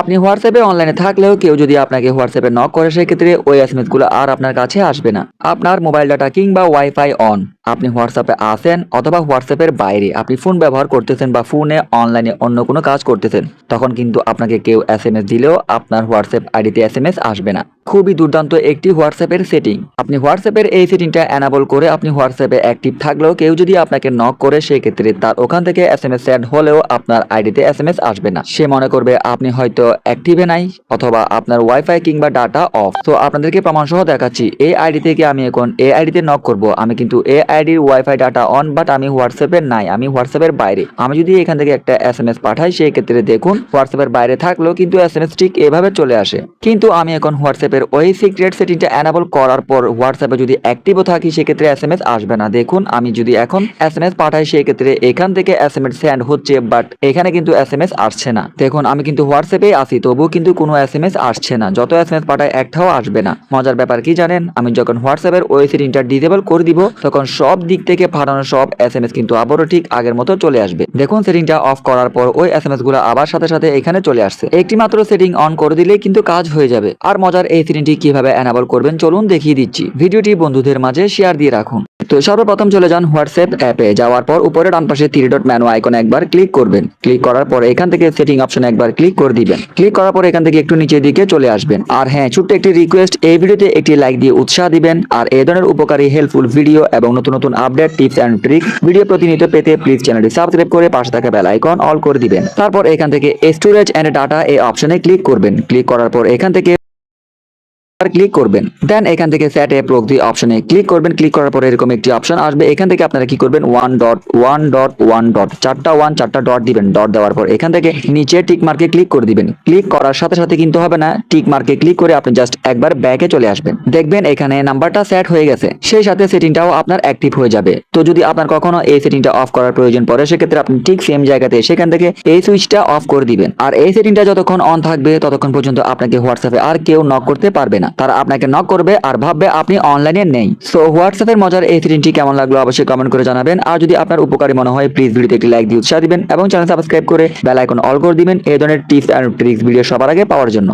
আপনি হোয়াটসঅ্যাপে অনলাইনে থাকলেও কেউ যদি আপনাকে হোয়াটসঅ্যাপে নক করে, সেক্ষেত্রে ওই এসগুলো আর আপনার কাছে আসবে না। আপনার মোবাইল ডাটা কিংবা ওয়াইফাই অন আপনি হোয়াটসঅ্যাপে আসেন অথবা হোয়াটসঅ্যাপের বাইরে আপনি ফোন ব্যবহার করতেছেন বা ফোনে অনলাইনে অন্য কোনো কাজ করতেছেন, তখন কিন্তু আপনাকে কেউ এস এম এস দিলেও আপনার হোয়াটসঅ্যাপ আইডিতে এস এম এস আসবে না। খুবই দুর্দান্ত একটি হোয়াটসঅ্যাপের সেটিং আপনি হোয়াটসঅ্যাপের এই সেটিংটা অ্যানাবল করে আপনি হোয়াটসঅ্যাপে অ্যাক্টিভ থাকলেও কেউ যদি আপনাকে নক করে, সেক্ষেত্রে তার ওখান থেকে এস এম এস সেন্ড হলেও আপনার আইডিতে এস এম এস আসবে না। সে মনে করবে আপনি হয়তো অ্যাক্টিভে নাই অথবা আপনার ওয়াইফাই কিংবা ডাটা অফ তো আপনাদেরকে প্রমাণ সহ দেখাচ্ছি, এই আইডি থেকে আমি এখন এই আইডিতে নক করব? আমি কিন্তু এই আইডির ওয়াইফাই ডাটা অন বাট আমি হোয়াটসঅ্যাপে নাই, আমি হোয়াটসঅ্যাপের বাইরে। আমি যদি এখান থেকে একটা এস এম এস পাঠাই, সেই ক্ষেত্রে দেখুন হোয়াটসঅ্যাপের বাইরে থাকলেও কিন্তু এস এম এস ঠিক এভাবে চলে আসে। কিন্তু আমি এখন হোয়াটসঅ্যাপের ওই সিক্রেট সেটিংটা অ্যানাবল করার পর হোয়াটসঅ্যাপে যদি অ্যাক্টিভও থাকি সেক্ষেত্রে এস এম এস আসবে না। দেখুন, আমি যদি এখন এস এম এস পাঠাই, সেই ক্ষেত্রে এখান থেকে এস এম এস সেন্ড হচ্ছে বাট এখানে কিন্তু এস এম এস আসছে না। দেখুন, আমি কিন্তু হোয়াটসঅ্যাপে আসি তবুও কিন্তু কোনো এস এম এস আসছে না। যত এস এম এস পাঠায় একটাও আসবে না। মজার ব্যাপার কি জানেন? আমি যখন হোয়াটসঅ্যাপের ওই সেটিংটা ডিসেবল করে দিব, তখন সব দিক থেকে পাঠানো সব এস এম এস কিন্তু আবারও ঠিক আগের মতো চলে আসবে। দেখুন সেটিংটা অফ করার পর ওই এস এম এসগুলো আবার সাথে সাথে এখানে চলে আসছে। একটি মাত্র সেটিং অন করে দিলেই কিন্তু কাজ হয়ে যাবে। আর মজার এই সেটিংটি কীভাবে অ্যানাবল করবেন চলুন দেখিয়ে দিচ্ছি। ভিডিওটি বন্ধুদের মাঝে শেয়ার দিয়ে রাখুন। তো সর্বপ্রথম চলে যান হোয়াটসঅ্যাপ অ্যাপে। যাওয়ার পর উপরে ডান পাশে থ্রি ডট ম্যানু আইকনে একবার ক্লিক করবেন। ক্লিক করার পর এখান থেকে সেটিং অপশনে একবার ক্লিক করে দিবেন। ক্লিক করার পর এখান থেকে একটু নিচের দিকে চলে আসবেন। আর হ্যাঁ ছোট্ট একটি রিকোয়েস্ট এই ভিডিওতে একটি লাইক দিয়ে উৎসাহ দিবেন। আর এই ধরনের উপকারী হেল্পফুল ভিডিও এবং নতুন নতুন update tips and trick video প্রতিনিয়ত পেতে প্লিজ চ্যানেলটি সাবস্ক্রাইব করে পাশে থাকা বেল আইকন অল করে দিবেন। তারপর এখান থেকে স্টোরেজ অ্যান্ড ডাটা এই অপশনে ক্লিক করবেন। ক্লিক করার পর এখান থেকে ক্লিক করবেন। দেন এখান থেকে সেট এ প্রক্তি অপশনে ক্লিক করবেন। ক্লিক করার পরে এরকম একটি অপশন আসবে। এখান থেকে আপনারা কি করবেন? One dot one dot one dot চারটা ওয়ান চারটা ডট দিবেন। ডট দেওয়ার পর এখান থেকে নিচে টিক মার্কে ক্লিক করে দিবেন। ক্লিক করার সাথে সাথে কিন্তু হবে না। টিক মার্কে ক্লিক করে আপনি জাস্ট একবার ব্যাকে চলে আসবেন। দেখবেন এখানে নাম্বারটা সেট হয়ে গেছে। সেই সাথে সেটিংটাও আপনার অ্যাক্টিভ হয়ে যাবে। তো যদি আপনার কখনো এই সেটিংটা অফ করার প্রয়োজন পড়ে, সেক্ষেত্রে আপনি ঠিক সেম জায়গাতে সেখান থেকে এই সুইচটা অফ করে দিবেন। আর এই সেটিংটা যতক্ষণ অন থাকবে, ততক্ষণ পর্যন্ত আপনাকে হোয়াটসঅ্যাপে আর কেউ নক করতে পারবে না। তারা আপনাকে নক করবে আর ভাববে আপনি অনলাইনে নেই। সো হোয়াটসঅ্যাপের মজার এই সিনটি কেমন লাগল অবশ্যই কমেন্ট করে জানাবেন। আর যদি আপনার উপকারী মনে হয় প্লিজ ভিডিওতে একটি লাইক দিয়ে উৎসাহ দিবেন এবং চ্যানেল সাবস্ক্রাইব করে বেল আইকন অল করে দিবেন। এই ধরনের টিপস অ্যান্ড ট্রিক্স ভিডিও সবার আগে পাওয়ার জন্য।